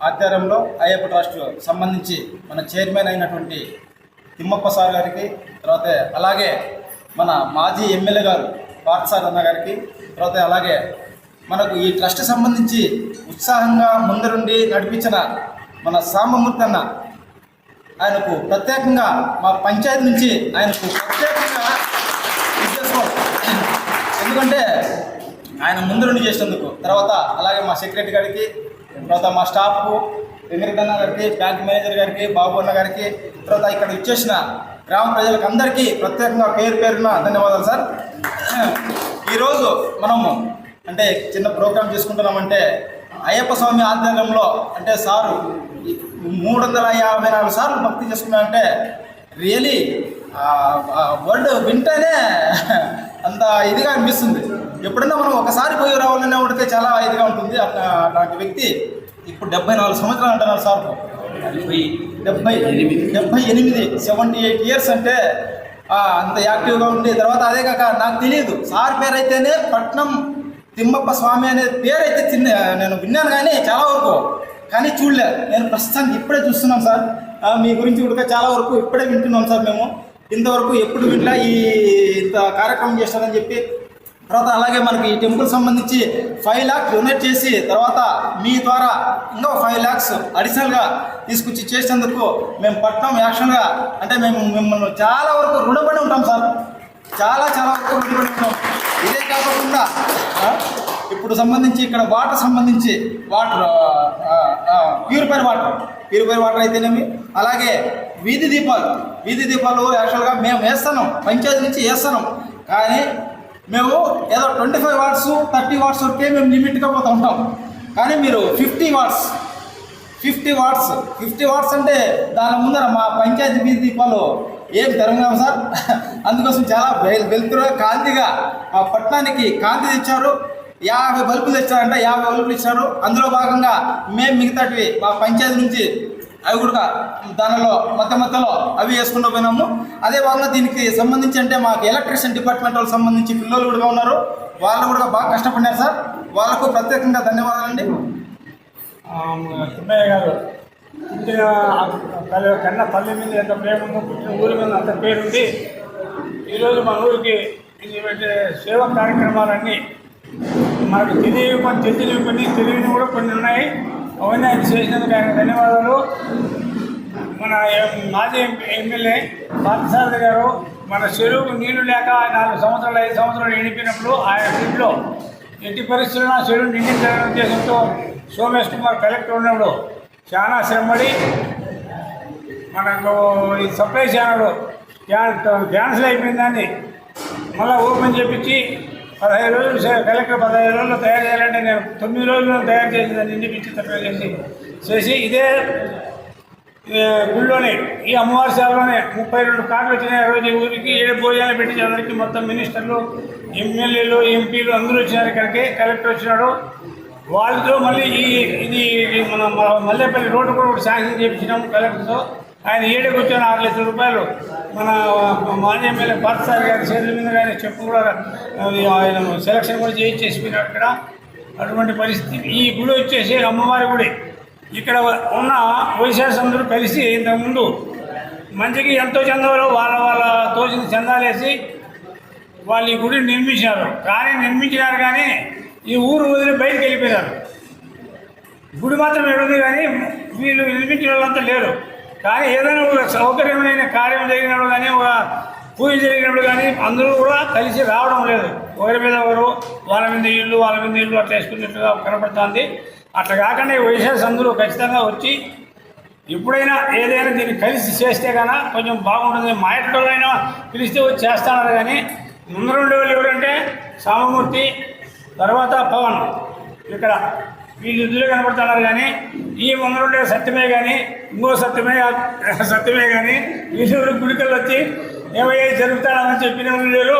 ఆధ్వర్యంలో అయ్యప్ప ట్రస్ట్ సంబంధించి మన చైర్మన్ అయినటువంటి తిమ్మప్ప సార్ గారికి తర్వాత అలాగే మన మాజీ ఎమ్మెల్యే గారు పార్థసార్ అన్న గారికి తర్వాత అలాగే మనకు ఈ ట్రస్ట్ సంబంధించి ఉత్సాహంగా ముందరుండి నడిపించిన మన సాంబమూర్తి అన్న ఆయనకు ప్రత్యేకంగా మా పంచాయతీ నుంచి ఆయనకు ప్రత్యేకంగా ఎందుకంటే ఆయన ముందు చేసినందుకు తర్వాత అలాగే మా సెక్రటరీ గారికి తర్వాత మా స్టాఫ్ వెంకటన్న గారికి బ్యాంక్ మేనేజర్ గారికి బాబు అన్న గారికి తర్వాత ఇక్కడ ఇచ్చేసిన గ్రామ ప్రజలకు అందరికీ ప్రత్యేకంగా పేరు పేరున ధన్యవాదాలు సార్. ఈరోజు మనము అంటే చిన్న ప్రోగ్రామ్ చేసుకుంటున్నామంటే అయ్యప్ప స్వామి ఆధ్వర్యంలో అంటే సారు మూడు వందల యాభై నాలుగు సార్లు భక్తి చేసుకున్నారంటే రియలీ వర్డ్ వింటేనే అంత ఇదిగా అనిపిస్తుంది. ఎప్పుడన్నా మనం ఒకసారి పోయి రావాలనే ఉంటే చాలా ఇదిగా ఉంటుంది. అట్లాంటి వ్యక్తి ఇప్పుడు డెబ్బై నాలుగు సంవత్సరాలు అంటున్నారు సార్. డెబ్బై డెబ్బై ఎనిమిది. సెవెంటీ ఎయిట్ ఇయర్స్ అంటే అంత యాక్టివ్గా ఉండి తర్వాత అదే కాక నాకు తెలియదు సార్ పేరు అయితేనే పట్నం తిమ్మప్ప స్వామి అనే పేరు అయితే చిన్న నేను విన్నాను కానీ చాలా వరకు. కానీ చూడలే. నేను ప్రస్తుతానికి ఇప్పుడే చూస్తున్నాం సార్. మీ గురించి కూడా చాలా వరకు ఇప్పుడే వింటున్నాం సార్ మేము. ఇంతవరకు ఎప్పుడు వింటా ఈ ఇంత కార్యక్రమం చేస్తారని చెప్పి తర్వాత అలాగే మనకి ఈ టెంపుల్ సంబంధించి ఫైవ్ ల్యాక్స్ డొనేట్ చేసి తర్వాత మీ ద్వారా ఇంకా ఫైవ్ ల్యాక్స్ అడిషనల్గా తీసుకొచ్చి చేసేందుకు మేము పట్టణం యాక్షన్గా అంటే మేము మిమ్మల్ని చాలా వరకు రుణపడి ఉంటాం సార్. చాలా చాలా వరకు రుణపడి ఉంటాం. ఇదే కాకుండా ఇప్పుడు సంబంధించి ఇక్కడ వాటర్ సంబంధించి water purifier water purifier water అయితేనేమి? అలాగే వీధి దీపాలు వీధి దీపాలు యాక్చువల్గా మేము వేస్తున్నాం పంచాయతీ నుంచి వేస్తున్నాం కానీ మేము ఏదో twenty five watts thirty watts వరకే మేము లిమిట్గా పోతూ ఉంటాం. కానీ మీరు fifty watts fifty watts fifty watts అంటే దాని ముందర మా పంచాయతీ వీధి దీపాలు ఏం తెరంగా సార్. అందుకోసం చాలా వెల్ వెలుతురుగా కాంతిగా మా పట్టణానికి కాంతి తెచ్చారు. యాభై బల్బులు తెచ్చారంటే యాభై బల్బులు ఇచ్చారు. అందులో భాగంగా మేము మిగతాటివి మా పంచాయతీ నుంచి అవి కూడా దానిలో మధ్య మధ్యలో అవి వేసుకుంటూ పోయినాము. అదే వాళ్ళ దీనికి సంబంధించి అంటే మాకు ఎలక్ట్రిషియన్ డిపార్ట్మెంట్ వాళ్ళకి సంబంధించి పిల్లలు కూడా ఉన్నారు. వాళ్ళు కూడా బాగా కష్టపడినారు సార్. వాళ్ళకు ప్రత్యేకంగా ధన్యవాదాలండి. సుబ్బయ్య గారు పుట్టిన కన్న తల్లి మీద ఎంత ప్రేమ ఉందో పుట్టిన ఊరి మీద అంత పేరుంది ఈరోజు మన ఊరికి ఇది పెట్టే సేవా కార్యక్రమాలన్నీ మనకు తెలియని తెలియని కొన్ని తెలియని కూడా కొన్ని ఉన్నాయి. అవన్నీ ఆయన చేసినందుకు ఆయన ధన్యవాదాలు. మన మాజీ ఎం- ఎమ్మెల్యే పార్థసారథి గారు మన చెరువుకు నీళ్ళు లేక నాలుగు సంవత్సరాలు ఐదు సంవత్సరాలు ఎండిపోయినప్పుడు ఆయన ఇంట్లో ఎట్టి పరిస్థితుల్లో చెరువు నిండించాలనే ఉద్దేశంతో సోమేష్ కుమార్ కలెక్టర్ ఉన్నప్పుడు చాలా శ్రమపడి మనకు ఈ సప్లై ఛానల్ క్యాన్సిల్ అయిపోయిందని మళ్ళీ ఓపెన్ చేపించి పదహైదు రోజులు కలెక్టర్ పదహైదు రోజుల్లో తయారు చేయాలంటే నేను తొమ్మిది రోజుల్లో తయారు చేసి దాన్ని నిండిపించి తయారు చేసి చేసి ఇదే గుళ్ళోనే ఈ అమ్మవారి సేవలోనే ముప్పై రెండు కార్లు వచ్చినాయి ఆ రోజు ఊరికి ఏడు భోజనాలు పెట్టి అందరికీ మొత్తం మినిస్టర్లు ఎమ్మెల్యేలు ఎంపీలు అందరూ వచ్చినారు ఇక్కడికి కలెక్టర్ వచ్చినాడు. వాళ్ళతో మళ్ళీ ఈ ఇది మన మల్లేపల్లి రోడ్డు కూడా ఒకటి శాంక్షన్ చేయించినాం కలెక్టర్తో. ఆయన ఏడే కూర్చొని ఆరు లక్షల రూపాయలు మన మాజీ ఎమ్మెల్యే పార్థసారి గారి చేతుల మీద ఆయన చెప్పు కూడా ఆయన సెలక్షన్ కూడా చేయించేసిపోయినాడు అక్కడ. అటువంటి పరిస్థితి ఈ గుడి వచ్చేసి అమ్మవారి గుడి. ఇక్కడ ఉన్న వైశాసందరూ కలిసి ఇంతకుముందు మంచికి ఎంతో చందాలో వాళ్ళ వాళ్ళ తోచిన చందాలేసి వాళ్ళు ఈ గుడిని నిర్మించారు కానీ నిర్మించినారు కానీ ఈ ఊరు వదిలి బయటికి వెళ్ళిపోయినారు. గుడి మాత్రం ఉంది కానీ వీళ్ళు నిర్మించిన వాళ్ళంతా లేరు. కానీ ఏదైనా ఒక సౌకర్యమైన కార్యం జరిగినప్పుడు కానీ ఒక పూజ జరిగినప్పుడు కానీ అందరూ కూడా కలిసి రావడం లేదు. ఒకరి మీద ఒకరు వాళ్ళ మీద ఇల్లు వాళ్ళ మీద ఇల్లు అట్లా వేసుకున్నట్టుగా కనపడుతుంది. అట్లా కాకుండా ఈ వైశాస్ అందరూ ఖచ్చితంగా వచ్చి ఎప్పుడైనా ఏదైనా దీన్ని కలిసి చేస్తే కన్నా కొంచెం బాగుంటుంది. మా ఇంట్లో పిలిస్తే వచ్చి చేస్తున్నారు కానీ ముందు వాళ్ళు ఎవరంటే సామమూర్తి తర్వాత పవన్. ఇక్కడ వీళ్ళు ఇందులో కనపడుతున్నారు కానీ ఈ ముందర ఉండే సత్యమే కానీ ఇంకో సత్యమే సత్యమే కానీ వీళ్ళు గుడికలు వచ్చి ఏమయ్యా జరుగుతాడని చెప్పిన వాళ్ళు లేరు.